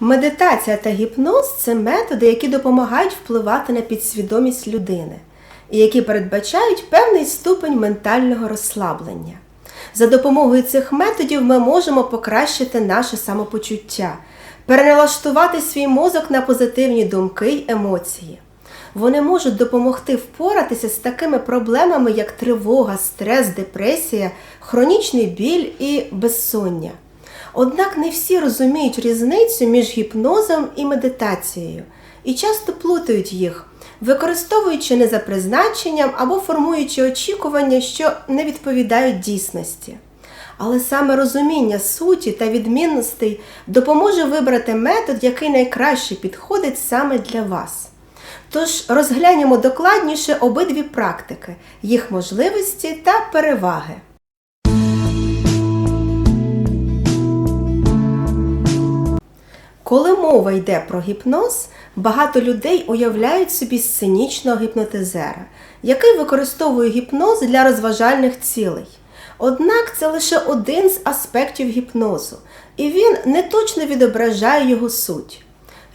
Медитація та гіпноз це методи, які допомагають впливати на підсвідомість людини і які передбачають певний ступень ментального розслаблення. За допомогою цих методів ми можемо покращити наше самопочуття, переналаштувати свій мозок на позитивні думки й емоції. Вони можуть допомогти впоратися з такими проблемами, як тривога, стрес, депресія, хронічний біль і безсоння. Однак не всі розуміють різницю між гіпнозом і медитацією і часто плутають їх, використовуючи не за призначенням або формуючи очікування, що не відповідають дійсності. Але саме розуміння суті та відмінностей допоможе вибрати метод, який найкраще підходить саме для вас. Тож розглянемо докладніше обидві практики, їх можливості та переваги. Коли мова йде про гіпноз, багато людей уявляють собі сценічного гіпнотизера, який використовує гіпноз для розважальних цілей. Однак це лише один з аспектів гіпнозу, і він не точно відображає його суть.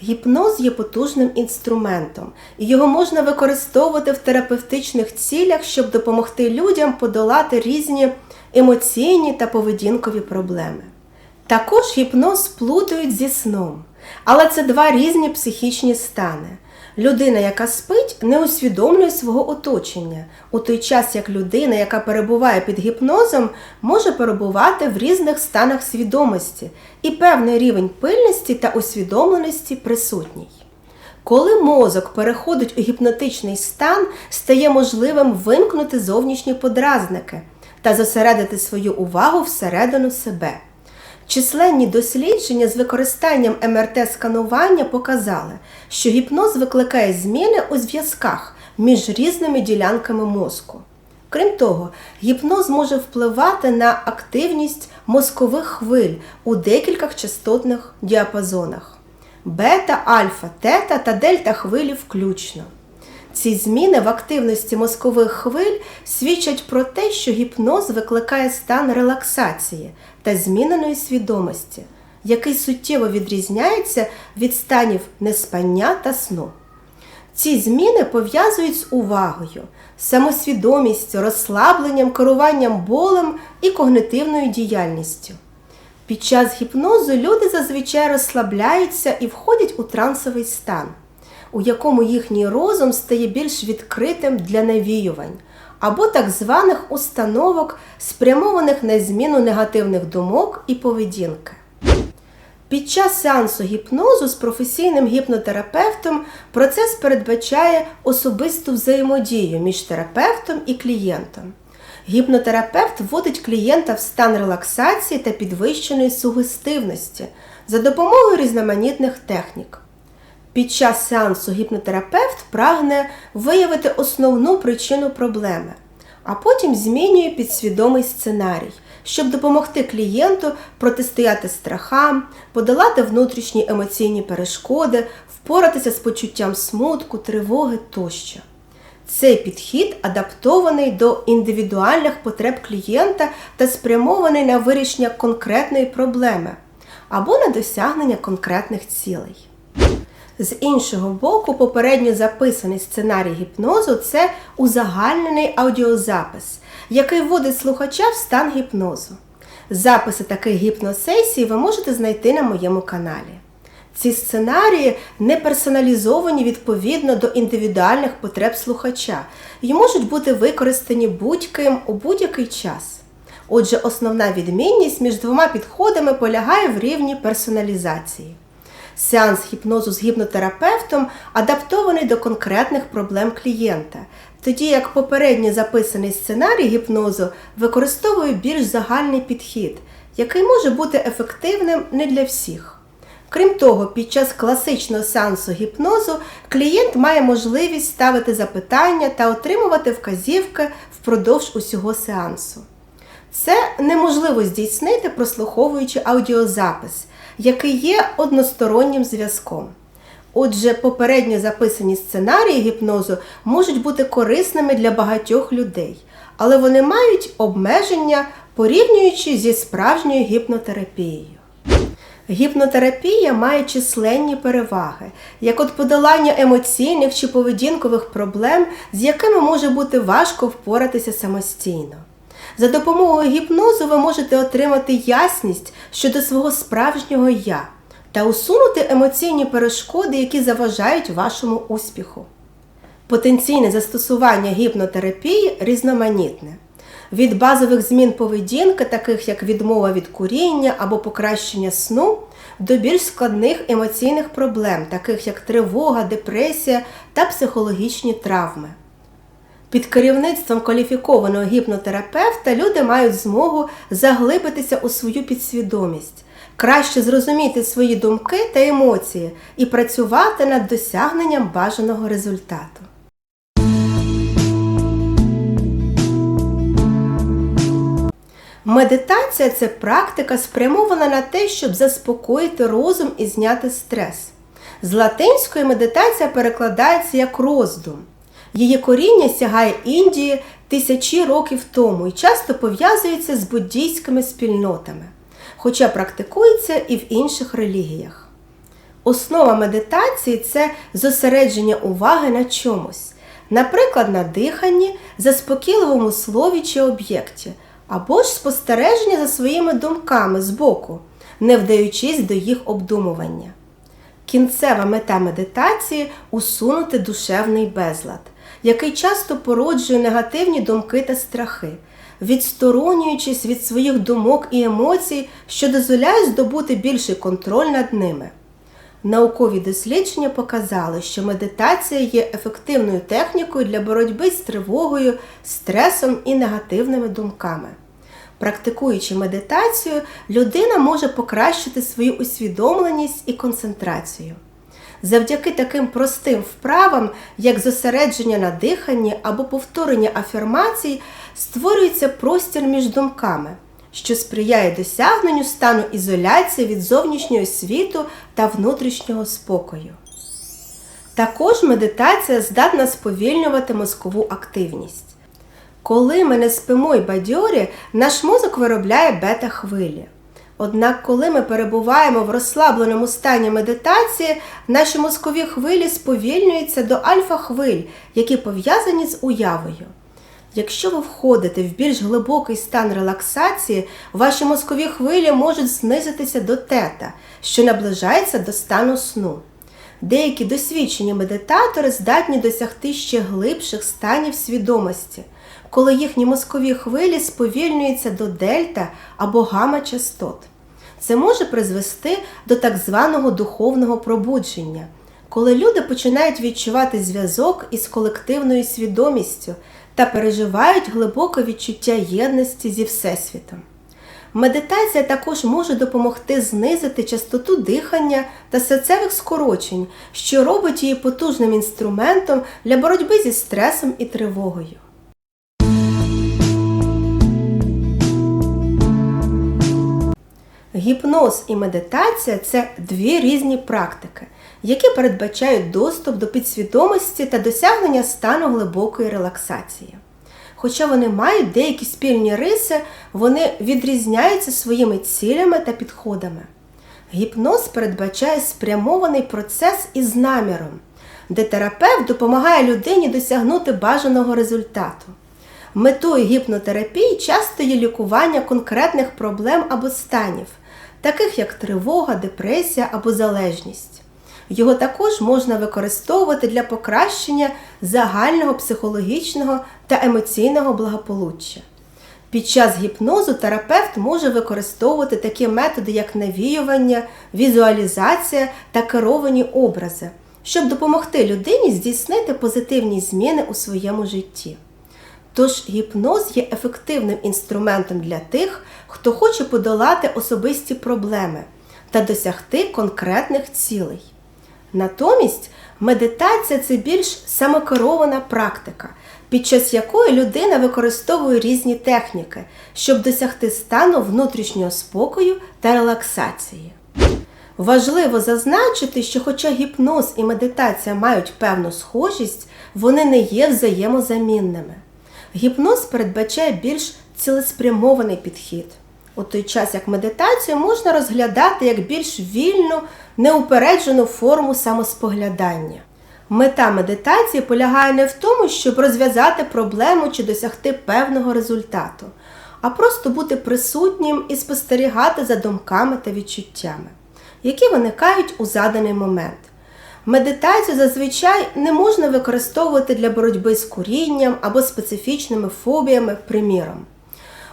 Гіпноз є потужним інструментом, і його можна використовувати в терапевтичних цілях, щоб допомогти людям подолати різні емоційні та поведінкові проблеми. Також гіпноз плутають зі сном, але це два різні психічні стани. Людина, яка спить, не усвідомлює свого оточення, у той час як людина, яка перебуває під гіпнозом, може перебувати в різних станах свідомості, і певний рівень пильності та усвідомленості присутній. Коли мозок переходить у гіпнотичний стан, стає можливим вимкнути зовнішні подразники та зосередити свою увагу всередину себе. Численні дослідження з використанням МРТ-сканування показали, що гіпноз викликає зміни у зв'язках між різними ділянками мозку. Крім того, гіпноз може впливати на активність мозкових хвиль у декількох частотних діапазонах бета, альфа, тета та дельта хвилі включно. Ці зміни в активності мозкових хвиль свідчать про те, що гіпноз викликає стан релаксації та зміненої свідомості, який суттєво відрізняється від станів неспання та сну. Ці зміни пов'язують з увагою, самосвідомістю, розслабленням, керуванням болем і когнитивною діяльністю. Під час гіпнозу люди зазвичай розслабляються і входять у трансовий стан, у якому їхній розум стає більш відкритим для навіювань або так званих установок, спрямованих на зміну негативних думок і поведінки. Під час сеансу гіпнозу з професійним гіпнотерапевтом процес передбачає особисту взаємодію між терапевтом і клієнтом. Гіпнотерапевт вводить клієнта в стан релаксації та підвищеної сугестивності за допомогою різноманітних технік. Під час сеансу гіпнотерапевт прагне виявити основну причину проблеми, а потім змінює підсвідомий сценарій, щоб допомогти клієнту протистояти страхам, подолати внутрішні емоційні перешкоди, впоратися з почуттям смутку, тривоги тощо. Цей підхід адаптований до індивідуальних потреб клієнта та спрямований на вирішення конкретної проблеми або на досягнення конкретних цілей. З іншого боку, попередньо записаний сценарій гіпнозу це узагальнений аудіозапис, який вводить слухача в стан гіпнозу. Записи таких гіпносесій ви можете знайти на моєму каналі. Ці сценарії не персоналізовані відповідно до індивідуальних потреб слухача і можуть бути використані будь-ким у будь-який час. Отже, основна відмінність між двома підходами полягає в рівні персоналізації. Сеанс гіпнозу з гіпнотерапевтом адаптований до конкретних проблем клієнта, тоді як попередньо записаний сценарій гіпнозу використовує більш загальний підхід, який може бути ефективним не для всіх. Крім того, під час класичного сеансу гіпнозу клієнт має можливість ставити запитання та отримувати вказівки впродовж усього сеансу. Це неможливо здійснити, прослуховуючи аудіозапис, який є одностороннім зв'язком. Отже, попередньо записані сценарії гіпнозу можуть бути корисними для багатьох людей, але вони мають обмеження, порівнюючи зі справжньою гіпнотерапією. Гіпнотерапія має численні переваги, як от подолання емоційних чи поведінкових проблем, з якими може бути важко впоратися самостійно. За допомогою гіпнозу ви можете отримати ясність щодо свого справжнього я та усунути емоційні перешкоди, які заважають вашому успіху. Потенційне застосування гіпнотерапії різноманітне. Від базових змін поведінки, таких як відмова від куріння або покращення сну, до більш складних емоційних проблем, таких як тривога, депресія та психологічні травми. Під керівництвом кваліфікованого гіпнотерапевта люди мають змогу заглибитися у свою підсвідомість, краще зрозуміти свої думки та емоції і працювати над досягненням бажаного результату. Медитація це практика, спрямована на те, щоб заспокоїти розум і зняти стрес. З латинської медитація перекладається як роздум. Її коріння сягає Індії тисячі років тому і часто пов'язується з буддійськими спільнотами, хоча практикується і в інших релігіях. Основа медитації це зосередження уваги на чомусь, наприклад, на диханні, заспокійливому слові чи об'єкті, або ж спостереження за своїми думками збоку, не вдаючись до їх обдумування. Кінцева мета медитації усунути душевний безлад, який часто породжує негативні думки та страхи, відсторонюючись від своїх думок і емоцій, що дозволяє здобути більший контроль над ними. Наукові дослідження показали, що медитація є ефективною технікою для боротьби з тривогою, стресом і негативними думками. Практикуючи медитацію, людина може покращити свою усвідомленість і концентрацію. Завдяки таким простим вправам, як зосередження на диханні або повторення афірмацій, створюється простір між думками, що сприяє досягненню стану ізоляції від зовнішнього світу та внутрішнього спокою. Також медитація здатна сповільнювати мозкову активність. Коли ми не спимо й бадьорі, наш мозок виробляє бета-хвилі. Однак, коли ми перебуваємо в розслабленому стані медитації, наші мозкові хвилі сповільнюються до альфа-хвиль, які пов'язані з уявою. Якщо ви входите в більш глибокий стан релаксації, ваші мозкові хвилі можуть знизитися до тета, що наближається до стану сну. Деякі досвідчені медитатори здатні досягти ще глибших станів свідомості, коли їхні мозкові хвилі сповільнюються до дельта або гама-частот. Це може призвести до так званого духовного пробудження, коли люди починають відчувати зв'язок із колективною свідомістю та переживають глибоке відчуття єдності зі Всесвітом. Медитація також може допомогти знизити частоту дихання та серцевих скорочень, що робить її потужним інструментом для боротьби зі стресом і тривогою. Гіпноз і медитація це дві різні практики, які передбачають доступ до підсвідомості та досягнення стану глибокої релаксації. Хоча вони мають деякі спільні риси, вони відрізняються своїми цілями та підходами. Гіпноз передбачає спрямований процес із наміром, де терапевт допомагає людині досягнути бажаного результату. Метою гіпнотерапії часто є лікування конкретних проблем або станів, таких як тривога, депресія або залежність. Його також можна використовувати для покращення загального психологічного та емоційного благополуччя. Під час гіпнозу терапевт може використовувати такі методи, як навіювання, візуалізація та керовані образи, щоб допомогти людині здійснити позитивні зміни у своєму житті. Тож гіпноз є ефективним інструментом для тих, хто хоче подолати особисті проблеми та досягти конкретних цілей. Натомість медитація це більш самокерована практика, під час якої людина використовує різні техніки, щоб досягти стану внутрішнього спокою та релаксації. Важливо зазначити, що хоча гіпноз і медитація мають певну схожість, вони не є взаємозамінними. Гіпноз передбачає більш цілеспрямований підхід, У той час як медитацію можна розглядати як більш вільну, неупереджену форму самоспоглядання. Мета медитації полягає не в тому, щоб розв'язати проблему чи досягти певного результату, а просто бути присутнім і спостерігати за думками та відчуттями, які виникають у заданий момент. Медитацію зазвичай не можна використовувати для боротьби з курінням або специфічними фобіями, приміром.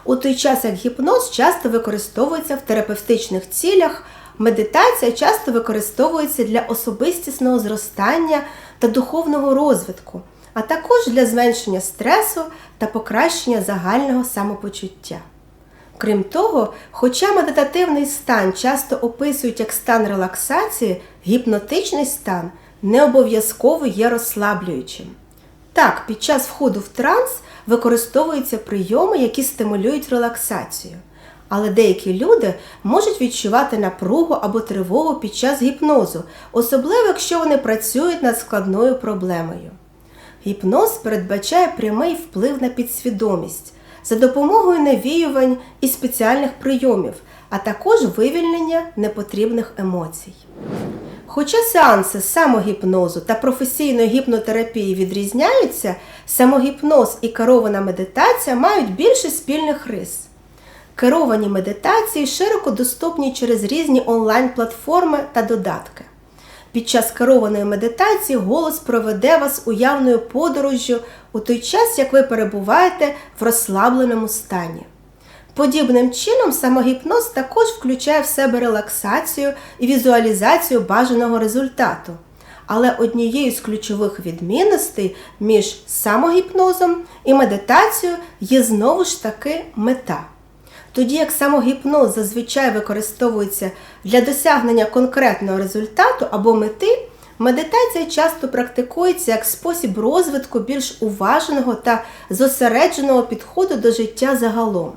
У той час як гіпноз часто використовується в терапевтичних цілях, медитація часто використовується для особистісного зростання та духовного розвитку, а також для зменшення стресу та покращення загального самопочуття. Крім того, хоча медитативний стан часто описують як стан релаксації, гіпнотичний стан не обов'язково є розслаблюючим. Так, під час входу в транс використовуються прийоми, які стимулюють релаксацію. Але деякі люди можуть відчувати напругу або тривогу під час гіпнозу, особливо якщо вони працюють над складною проблемою. Гіпноз передбачає прямий вплив на підсвідомість за допомогою навіювань і спеціальних прийомів, а також вивільнення непотрібних емоцій. Хоча сеанси самогіпнозу та професійної гіпнотерапії відрізняються, самогіпноз і керована медитація мають більше спільних рис. Керовані медитації широко доступні через різні онлайн-платформи та додатки. Під час керованої медитації голос проведе вас уявною подорожжю у той час, як ви перебуваєте в розслабленому стані. Подібним чином, самогіпноз також включає в себе релаксацію і візуалізацію бажаного результату. Але однією з ключових відмінностей між самогіпнозом і медитацією є знову ж таки мета. Тоді як самогіпноз зазвичай використовується для досягнення конкретного результату або мети, медитація часто практикується як спосіб розвитку більш уважного та зосередженого підходу до життя загалом.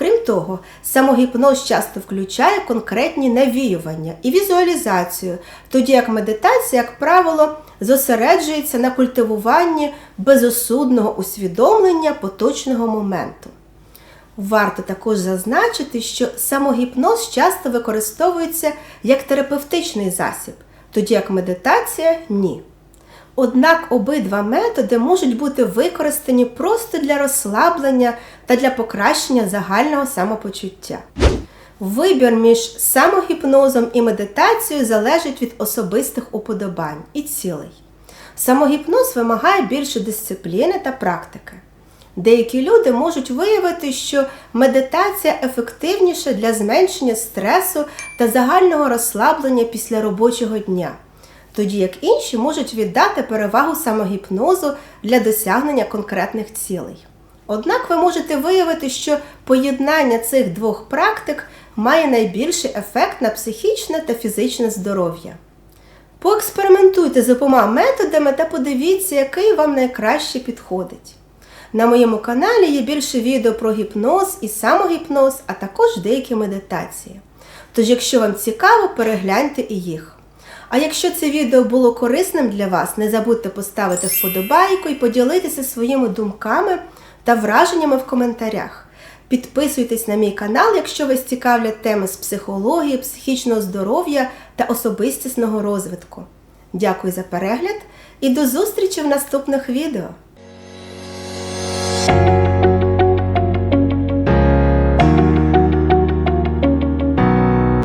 Крім того, самогіпноз часто включає конкретні навіювання і візуалізацію, тоді як медитація, як правило, зосереджується на культивуванні безосудного усвідомлення поточного моменту. Варто також зазначити, що самогіпноз часто використовується як терапевтичний засіб, тоді як медитація ні. Однак обидва методи можуть бути використані просто для розслаблення та для покращення загального самопочуття. Вибір між самогіпнозом і медитацією залежить від особистих уподобань і цілей. Самогіпноз вимагає більше дисципліни та практики. Деякі люди можуть виявити, що медитація ефективніша для зменшення стресу та загального розслаблення після робочого дня, тоді як інші можуть віддати перевагу самогіпнозу для досягнення конкретних цілей. Однак ви можете виявити, що поєднання цих двох практик має найбільший ефект на психічне та фізичне здоров'я. Поекспериментуйте з обома методами та подивіться, який вам найкраще підходить. На моєму каналі є більше відео про гіпноз і самогіпноз, а також деякі медитації. Тож, якщо вам цікаво, перегляньте і їх. А якщо це відео було корисним для вас, не забудьте поставити вподобайку і поділитися своїми думками та враженнями в коментарях. Підписуйтесь на мій канал, якщо вас цікавлять теми з психології, психічного здоров'я та особистісного розвитку. Дякую за перегляд і до зустрічі в наступних відео!